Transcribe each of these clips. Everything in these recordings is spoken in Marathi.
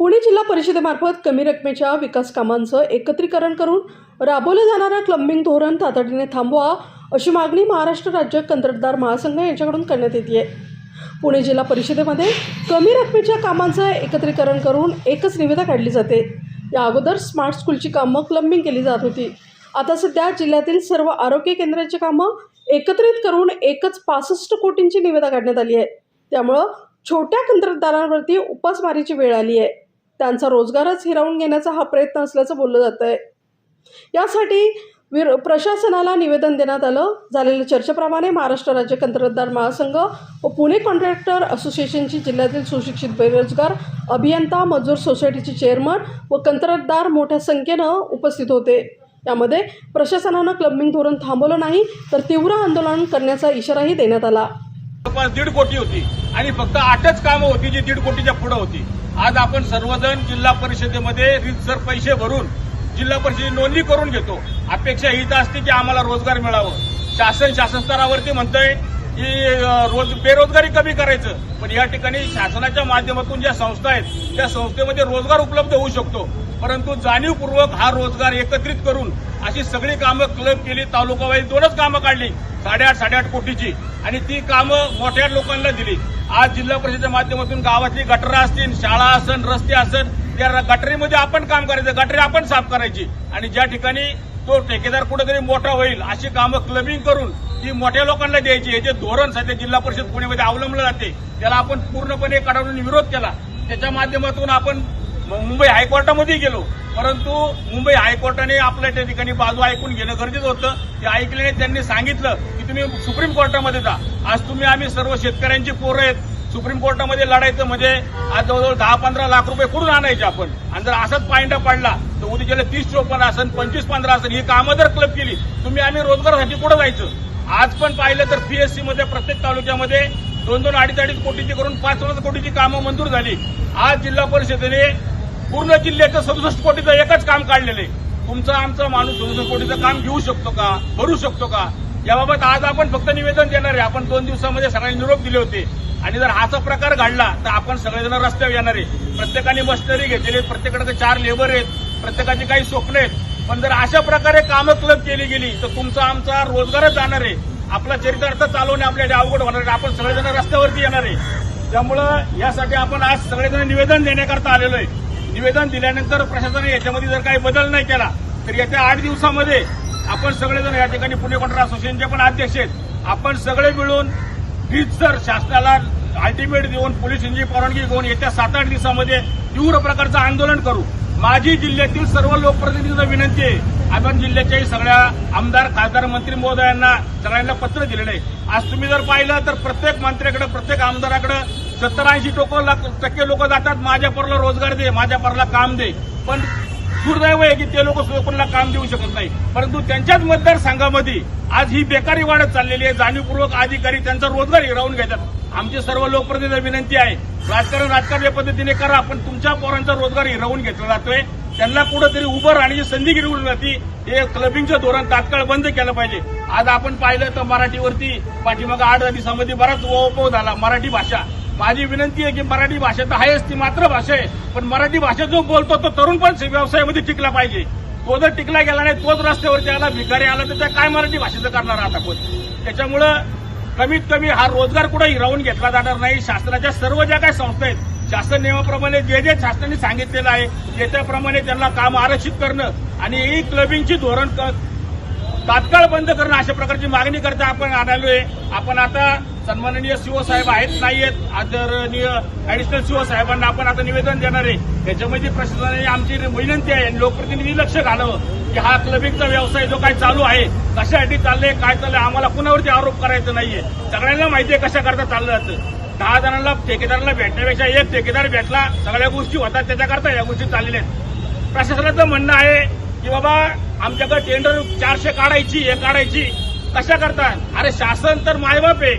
पुणे जिल्हा परिषदेमार्फत कमी रकमेच्या विकास कामांचं एकत्रीकरण करून राबवलं जाणारं क्लंबिंग धोरण तातडीने थांबवा अशी मागणी महाराष्ट्र राज्य कंत्राटदार महासंघ यांच्याकडून करण्यात येते पुणे जिल्हा परिषदेमध्ये कमी रकमेच्या कामांचं एकत्रीकरण करून एकच निविदा काढली जाते. या अगोदर स्मार्ट स्कूलची कामं क्लंबिंग केली जात होती. आता सध्या जिल्ह्यातील सर्व आरोग्य केंद्राची कामं एकत्रित करून एकच पासष्ट कोटींची निविदा काढण्यात आली आहे. त्यामुळं छोट्या कंत्राटदारांवरती उपासमारीची वेळ आली आहे. त्यांचा रोजगारच हिरावून घेण्याचा हा प्रयत्न असल्याचं बोललं जात आहे यासाठी विर प्रशासनाला निवेदन देण्यात आलं. झालेल्या चर्चेप्रमाणे महाराष्ट्र राज्य कंत्राटदार महासंघ व पुणे कॉन्ट्रॅक्टर असोसिएशनची जिल्ह्यातील सुशिक्षित बेरोजगार अभियंता मजूर सोसायटीचे चेअरमन व कंत्राटदार मोठ्या संख्येनं उपस्थित होते. यामध्ये प्रशासनानं क्लबिंग धोरण थांबवलं नाही तर तीव्र आंदोलन करण्याचा इशाराही देण्यात आला. जवळपास दीड कोटी होती आणि फक्त आठच कामं होती जी दीड कोटीच्या पुढे होती. आज आपण सर्वजण जिल्हा परिषदेमध्ये रितसर पैसे भरून जिल्हा परिषदेची नोंदणी करून घेतो. अपेक्षा हीच असते की आम्हाला रोजगार मिळावं. शासन शासन स्तरावरती म्हणतंय की रोज बेरोजगारी कमी करायचं. पण या ठिकाणी शासनाच्या माध्यमातून ज्या संस्था आहेत त्या संस्थेमध्ये रोजगार उपलब्ध होऊ शकतो. परंतु जाणीवपूर्वक हा रोजगार एकत्रित करून अशी सगळी कामं क्लब केली तालुकावाईज दोनच कामं काढली साडेआठ साडेआठ कोटीची. आणि ती कामं मोठ्या लोकांना दिली. आज जिल्हा परिषदेच्या माध्यमातून गावातली गटरं असतील शाळा असन रस्ते असन त्या गटरीमध्ये आपण काम करायचं गटरी आपण साफ करायची. आणि ज्या ठिकाणी तो ठेकेदार कुठेतरी मोठा होईल अशी कामं क्लबिंग करून ती मोठ्या लोकांना द्यायची. हे जे धोरण सध्या जिल्हा परिषद पुणेमध्ये अवलंबलं जाते त्याला आपण पूर्णपणे कडाडून विरोध केला. त्याच्या माध्यमातून आपण मुंबई हायकोर्टामध्ये गेलो. परंतु मुंबई हायकोर्टाने आपल्या त्या ठिकाणी बाजू ऐकून घेणं गरजेचं होतं. ते ऐकल्याने त्यांनी सांगितलं की तुम्ही सुप्रीम कोर्टामध्ये जा. आज तुम्ही आम्ही सर्व शेतकऱ्यांची पोरं आहेत. सुप्रीम कोर्टामध्ये लढायचं म्हणजे आज जवळजवळ दहा पंधरा लाख रुपये कुठून आणायचे आपण? आणि जर असाच पायंडा पडला तर उद्याच्याला तीस चोपन्न असन पंचवीस पंधरा असन ही कामं जर क्लब केली तुम्ही आम्ही रोजगारासाठी कुठं जायचं? आज पण पाहिलं तर पीएससी मध्ये प्रत्येक तालुक्यामध्ये दोन दोन अडीच अडीच कोटीची करून पाच पन्नास कोटीची कामं मंजूर झाली. आज जिल्हा परिषदेने पूर्ण जिल्ह्याचं सदुसष्ट कोटीचं एकच काम काढलेलं आहे. तुमचं आमचं माणूस सदुसष्ट कोटीचं काम घेऊ शकतो का? भरू शकतो का? याबाबत आज आपण फक्त निवेदन देणार आहे. आपण दोन दिवसामध्ये सगळ्यांनी निरोप दिले होते. आणि जर हाचा प्रकार घडला तर आपण सगळेजण रस्त्यावर येणार आहे. प्रत्येकाने मशिनरी घेतलेली प्रत्येकाकडे चार लेबर आहेत प्रत्येकाची काही स्वप्न आहेत. पण जर अशा प्रकारे कामं क्लब केली गेली तर तुमचा आमचा रोजगारच जाणार आहे. आपला चरितार्थ चालवणे आपल्याला अवघड होणार आहे. आपण सगळेजण रस्त्यावरती येणार आहे. त्यामुळं यासाठी आपण आज सगळेजण निवेदन देण्याकरता आलेलो आहे. निवेदन दिल्यानंतर प्रशासनाने याच्यामध्ये जर काही बदल नाही केला तर येत्या आठ दिवसामध्ये आपण सगळेजण या ठिकाणी पुणे कॉन्ट्रा असोसिएशनचे पण अध्यक्ष आहेत. आपण सगळे मिळून सर शासनाला अल्टिमेट देऊन पोलिसांची परवानगी घेऊन येत्या सात आठ दिवसामध्ये तीव्र प्रकारचं आंदोलन करू माझी जिल्ह्यातील सर्व लोकप्रतिनिधींना विनंती आहे. आपण जिल्ह्याच्याही सगळ्या आमदार खासदार मंत्री महोदयांना सगळ्यांना पत्र दिलेलं आहे. आज तुम्ही जर पाहिलं तर प्रत्येक मंत्र्याकडे प्रत्येक आमदाराकडे सत्तर ऐंशी टक्के लोक जातात. माझ्या परला रोजगार दे माझ्या परला काम दे. पण दुर्दैव आहे की ते लोक कोणाला काम देऊ शकत नाही. परंतु त्यांच्याच मतदारसंघामध्ये आज ही बेकारी वाढत चाललेली आहे. जाणीवपूर्वक अधिकारी त्यांचा रोजगार हिरावून घेतात. आमची सर्व लोकप्रतिनिधी विनंती आहे. राजकारण राजकारण या पद्धतीने करा पण तुमच्या पोरांचा रोजगार हिरावून घेतला जातोय. त्यांना कुठंतरी उभं राहण्याची संधी गिरवली जाती हे क्लबिंगचं धोरण तात्काळ बंद केलं पाहिजे. आज आपण पाहिलं तर मराठीवरती पाठीमागं आठ दिवसामध्ये बराच ओपव झाला. मराठी भाषा. माझी विनंती आहे की मराठी भाषा तर आहेच ती मातृभाषा आहे. पण मराठी भाषा जो बोलतो तो तरुण पण व्यवसायामध्ये टिकला पाहिजे. तो जर टिकला गेला नाही तोच रस्त्यावरती आला भिकारी आला तर त्या काय मराठी भाषेचं करणार आता आपण त्याच्यामुळं कमीत कमी हा रोजगार कुठे हिरावून घेतला जाणार नाही. शासनाच्या सर्व ज्या काही संस्था आहेत शासन नियमाप्रमाणे जे जे शासनाने सांगितलेलं आहे ते त्याप्रमाणे त्यांना काम आरक्षित करणं आणि ही क्लबिंगची धोरण तात्काळ बंद करणं अशा प्रकारची मागणी करता आपण आणालोय आपण आता सन्माननीय सीओ साहेब आहेत नाहीयेत. आदरणीय ऍडिशनल सीओ साहेबांना आपण आता निवेदन देणार आहे. त्याच्यामध्ये प्रशासनाने आमची विनंती आहे आणि लोकप्रतिनिधी लक्ष घालावं की हा क्लबिंगचा व्यवसाय जो काय चालू आहे कशासाठी चाललंय काय चाललंय आम्हाला कुणावरती आरोप करायचा नाहीये. सगळ्यांना माहिती आहे कशा करता चाललं जातं. दहा जणांना ठेकेदाराला भेटण्यापेक्षा एक ठेकेदार भेटला सगळ्या गोष्टी होतात त्याच्याकरता या गोष्टी चाललेल्या आहेत. प्रशासनाचं म्हणणं आहे की बाबा आमच्याकडे टेंडर चारशे काढायची हे काढायची. कशा करता अरे शासन तर मायबाप आहे.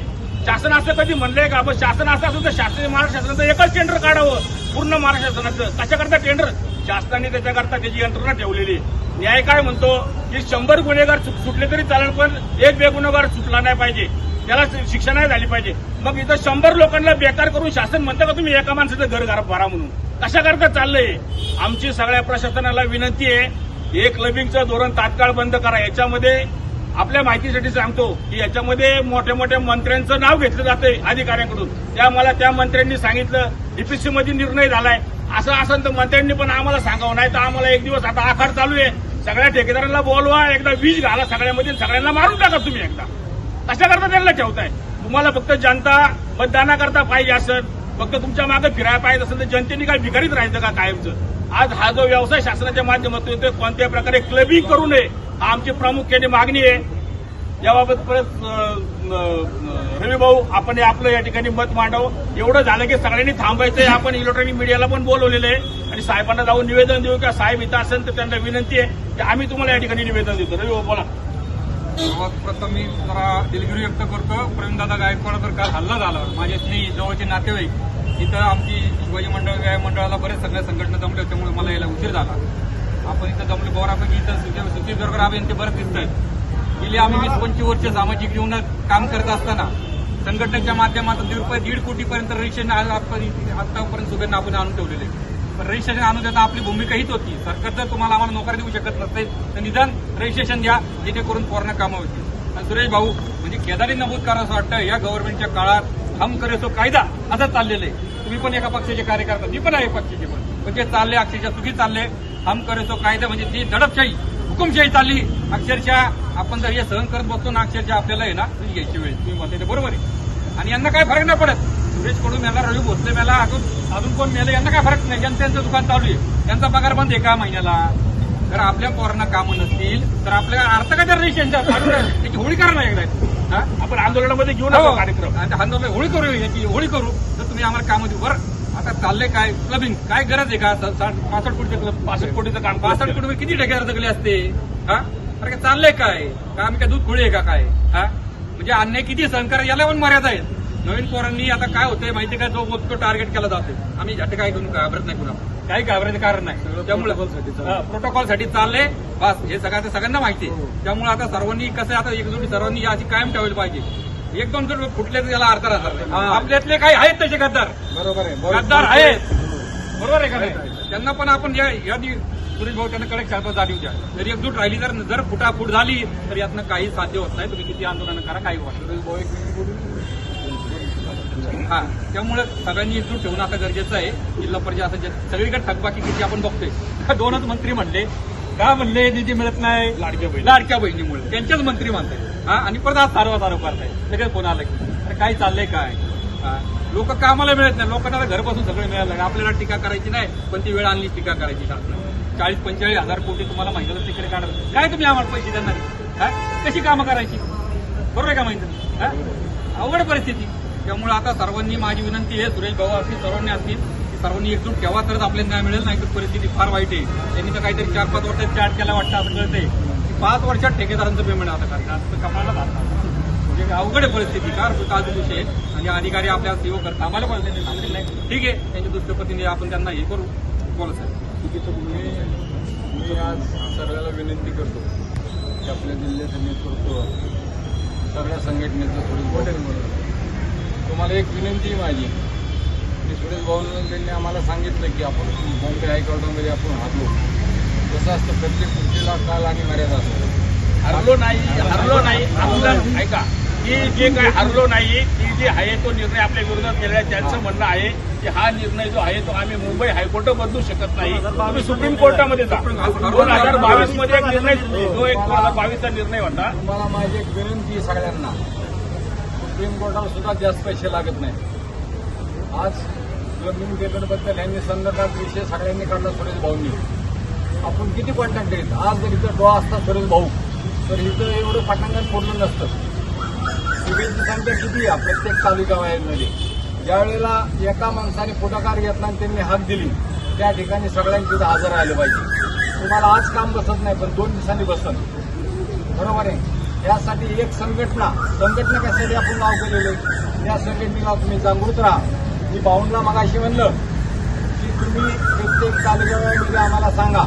शासन असं कधी म्हणलंय का? पण शासन असं असेल तर शासन महाराष्ट्र शासनाचं एकच टेंडर काढावं. पूर्ण महाराष्ट्र शासनाचं. कशा करता टेंडर शासनाने त्याच्याकरता त्याची यंत्रणा ठेवलेली आहे. न्याय काय म्हणतो? की शंभर गुन्हेगार सुटले तरी चालेल पण एक बेगुन्हेगार सुटला नाही पाहिजे. त्याला शिक्षा नाही झाली पाहिजे. मग इथं शंभर लोकांना बेकार करून शासन म्हणतं का तुम्ही एका माणसाचं घर घर भरा म्हणून? कशा करता चाललंय? आमची सगळ्या प्रशासनाला विनंती आहे एक लबिंगचं धोरण तात्काळ बंद करा. याच्यामध्ये आपल्या माहितीसाठी सांगतो की याच्यामध्ये मोठ्या मोठ्या मंत्र्यांचं नाव घेतलं जातंय अधिकाऱ्यांकडून. त्या मला त्या मंत्र्यांनी सांगितलं डीपीसी मध्ये निर्णय झालाय. असं असं तर मंत्र्यांनी पण आम्हाला सांगावं नाही तर आम्हाला एक दिवस आता आखाड चालू आहे. सगळ्या ठेकेदारांना बोलवा एकदा वीज घाला सगळ्यामध्ये सगळ्यांना मारून टाका तुम्ही एकदा. कशाकरता त्यांना ठेवताय? तुम्हाला फक्त जनता मतदानाकरता पाहिजे असेल फक्त तुमच्या मागे फिरायला पाहिजे असेल तर जनतेने काय भिकारीत राहायचं का कायमचं? आज हा जो व्यवसाय शासनाच्या माध्यमातून येतोय कोणत्याही प्रकारे क्लबिंग करू नये हा आमची प्रामुख्याने मागणी आहे. याबाबत परत रवी भाऊ आपण आपलं या ठिकाणी मत मांडव. एवढं झालं की सगळ्यांनी थांबायचंय. आपण इलेक्ट्रॉनिक मीडियाला पण बोलवलेलं आहे. आणि साहेबांना जाऊन निवेदन देऊ का? साहेब इथं असेल तर त्यांना विनंती आहे की आम्ही तुम्हाला या ठिकाणी निवेदन देतो. रवी भाऊ बोला. सर्वात प्रथम मी जरा दिलगिरी व्यक्त करतो. प्रेमदादा गायकवाड तर काल हल्ला झाला माझे स्त्री जवळचे नातेवाईक इथं आमची शिवाजी मंडळ व्यायाम मंडळाला बरेच सगळ्या संघटना जमल्या त्यामुळे मला यायला उशीर झाला. आपण इथं जमले बोरापैकी इथं सुखी- दरकर बरोबर अभियंते बरेच दिसत आहेत. गेली आम्ही वीस पंचवीस वर्ष सामाजिक जीवनात काम करत असताना संघटनेच्या माध्यमातून दीड रुपये दीड कोटीपर्यंत रजिस्ट्रेशन आतापर्यंत सुगंध आपण आणून ठेवलेले आहे. पण रजिस्ट्रेशन आणून देताना आपली भूमिका हीच होती. सरकार जर तुम्हाला आम्हाला नोकरी देऊ शकत नसेल तर निदान रजिस्ट्रेशन द्या जेणेकरून पोरणं कामं होतील. आणि सुरेश भाऊ म्हणजे केदारी नमूद करा असं वाटतं या गव्हर्नमेंटच्या काळात हम करे तो कायदा. असं चाललेलं. आहे तुम्ही पण एका पक्षाचे कार्यकर्ता मी पण आहे पक्षाचे पण. पण ते चालले अक्षरशः चुकी चालले. हम करे तो कायदा म्हणजे ती दडपशाही हुकुमशाही चालली. अक्षरशः आपण जर हे सहन करत बसतो ना अक्षरशः आपल्याला आहे ना ती घ्यायची वेळ. तुम्ही म्हणते ते बरोबर आहे. आणि यांना काय फरक नाही पडत. सुरेशकडून मेला रवी भोसले मेला अजून अजून कोण मेलं यांना काय फरक नाही. जनतेचं दुकान चालू आहे. त्यांचा पगार बंद आहे का महिन्याला? जर आपल्या पोरांना कामं नसतील तर आपल्या अर्थ का त्या रेशनच्या त्याची होळी करा ना एकदा. आपण आंदोलनामध्ये घेऊ हो. कार्यक्रम. आणि आंदोलन होळी करू याची होळी करू. तर तुम्ही आम्हाला कामं देऊ बरं आता चाललंय काय? क्लबिंग. काय गरज आहे का? पासष्ट कोटीचं क्लब पासष्ट कोटीचं काम पासष्ट कोटी किती ठेकेदार जगले असते? हा? अरे काय चाललंय काय? का आम्ही काय दूध खोळी आहे का काय? हा? म्हणजे अन्याय किती सहन करा याला पण मर्यादा आहेत. नवीन पोरांनी आता काय होतंय माहिती का? जो तो टार्गेट केला जातोय. आम्ही झट काय करून घाबरत नाही कुणा काही घाबरायचं कारण नाही. त्यामुळे प्रोटोकॉलसाठी चालले बस हे सगळ्या सगळ्यांना माहिती. आहे त्यामुळे आता सर्वांनी कसं आता एकजुटी सर्वांनी अशी कायम ठेवायला पाहिजे. एक दोन जर फुटले तर याला अर्थ राहतात आपल्यातले काही आहेत तसे गद्दार. बरोबर आहे. गद्दार आहेत. बरोबर आहे का त्यांना पण आपण या सुरेश भाऊ त्यांना कडक शांत जाणीव द्या. जर एकजूट राहिली तर जर फुटाफूट झाली तर यातनं काही साध्य होत नाही. तुम्ही किती आंदोलन करा काही वाटत हा. त्यामुळे सगळ्यांनी एकजूट ठेवणं आता गरजेचं आहे. जिल्हा परिषद असं सगळीकडे थकबाकी किती आपण बघतोय. दोनच मंत्री म्हणले. का म्हणले? निधी मिळत नाही. लाडक्या बहिणी. लाडक्या बहिणीमुळे. त्यांच्याच मंत्री म्हणताय हा? आणि परत आज सारवा सारव करताय लगेच फोन आला की अरे काय चाललंय काय? लोक कामाला मिळत नाही. लोकांना घर बसून सगळं मिळालं लागलं. आपल्याला टीका करायची नाही पण ती वेळ आणली टीका करायची शासनाने. चाळीस पंचेचाळीस हजार कोटी तुम्हाला महिन्याला तिकडे काढत काय तुम्ही आम्हाला पैसे देणार? हा? कशी कामं करायची? बरोबर आहे का माहिती? हा? अवघड परिस्थिती. त्यामुळे आता सर्वांनी माझी विनंती आहे सुरेश भाऊ असतील सर्वांनी असतील. की सर्वांनी एकजूट ठेवा तरच आपल्याला न्याय मिळेल नाही तर परिस्थिती फार वाईट आहे. त्यांनी तर काहीतरी चार पाच वर्षात चार्ट केला वाटतं असं कळतंय. की पाच वर्षात ठेकेदारांचं पेमेंट आता कारण कमाला जातात म्हणजे अवघड आहे परिस्थिती कार काळजी विषय आहे. आणि अधिकारी आपल्या सेवा करतात. आम्हाला पण त्यांनी सांगितलं नाही ठीक आहे त्यांच्या दृष्टपतीने आपण त्यांना हे करू. बोला साहेब. मी मी आज सर्वांना विनंती करतो की आपल्या जिल्ह्याचं नेतृत्व सगळ्या संघटनेचं सुरेश म्हणून तुम्हाला एक विनंती माझी. की सुरेश भाऊ त्यांनी आम्हाला सांगितलं की आपण बॉम्बे हायकोर्टामध्ये आपण हरलो. कसं असतं प्रत्येक गोष्टीला काल आणि मर्यादा असतो. हरलो नाही हरलो नाही. आपलं ऐका की जे काय हरलो नाही की जे आहे तो निर्णय आपल्या विरोधात केलेला आहे त्यांचं म्हणणं आहे की हा निर्णय जो आहे तो आम्ही मुंबई हायकोर्ट बदलू शकत नाही. तुम्ही सुप्रीम कोर्टामध्ये जा. दोन हजार बावीसमध्ये एक निर्णय जो एक दोन हजार बावीसचा निर्णय होता. तुम्हाला माझी एक विनंती सगळ्यांना. सुप्रीम कोर्टाला सुद्धा जास्त पैसे लागत नाही आज जमीन पेपरबद्दल यांनी संदर्भात विषय सगळ्यांनी काढला सुरेश भाऊंनी आपण किती कॉन्टॅक्ट देत आज जर इथं डॉ असता सुरेश भाऊ तर इथं एवढं पटांगण फोडलं नसतं. सीबीआयची संख्या किती आहे? प्रत्येक तालुका वायांमध्ये ज्या वेळेला एका माणसाने पुढाकार घेतला आणि त्यांनी हाक दिली त्या ठिकाणी सगळ्यांनी तिथं हजर राहिलं पाहिजे. तुम्हाला आज काम बसत नाही पण दोन दिवसांनी बसत बरोबर आहे? यासाठी एक संघटना संघटना कशासाठी आपण नाव केलेलं आहे? या संघटनेला तुम्ही जागृत राहा. मी भाऊंना मगाशी म्हणलं की तुम्ही प्रत्येक तालुक्यामध्ये आम्हाला सांगा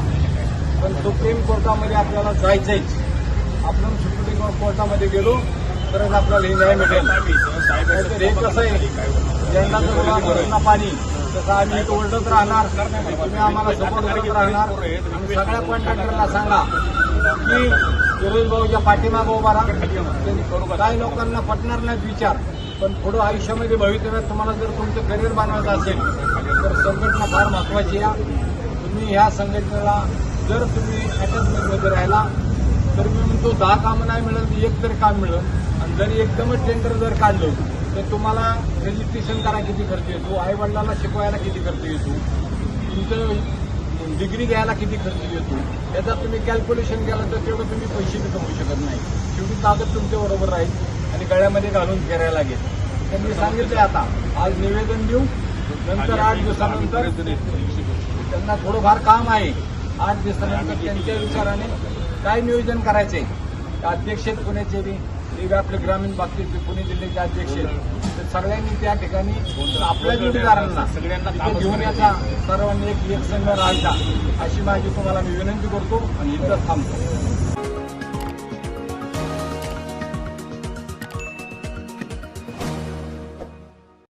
पण सुप्रीम कोर्टामध्ये आपल्याला जायचंच आपण सुप्रीम कोर्टामध्ये गेलो तरच आपल्याला हे न्याय मिळेल. तर हे कसं आहे? ज्यांना जर पाणी तसं आम्ही इथं ओरडत राहणार तुम्ही आम्हाला सपोर्ट करत राहणार. सगळ्या कॉन्ट्रॅक्टरला सांगा की सुरेश भाऊच्या पाठीमागं उभा राहा. काही लोकांना पटणार नाहीत विचार पण पुढं आयुष्यामध्ये भवितव्यात तुम्हाला जर तुमचं करिअर बनवायचं असेल तर संघटना फार महत्वाची आहे. तुम्ही ह्या संघटनेला जर तुम्ही अटॅचमेंटमध्ये राहिला तर मी म्हणतो दहा कामं नाही मिळेल एक तरी काम मिळेल आणि जर एकदमच टेंडर जर काढलं तर तुम्हाला रजिस्ट्रेशन करायला किती खर्च येतो? आईवडिलांना शिकवायला किती खर्च येतो? डिग्री घ्यायला किती खर्च येतो? याचा तुम्ही कॅल्क्युलेशन केलं तर तेवढं तुम्ही पैसे बी कमवू शकत नाही. शेवटी कागद तुमच्या बरोबर राहील आणि गळ्यामध्ये घालून फिरायला लागेल. त्यांनी सांगितले आता आज निवेदन देऊ नंतर आठ दिवसानंतर त्यांना थोडंफार काम आहे. आठ दिवसानंतर त्यांच्या विचाराने काय नियोजन करायचे अध्यक्ष आहेत आपले ग्रामीण बाबतीत पुणे जिल्ह्याचे अध्यक्ष आहेत तर सगळ्यांनी त्या ठिकाणी आपल्या जोडीदारांना सगळ्यांना घेऊन याचा सर्वांनी एक एक संघ राहायचा अशी माझी तुम्हाला मी विनंती करतो आणि इथं थांबतो.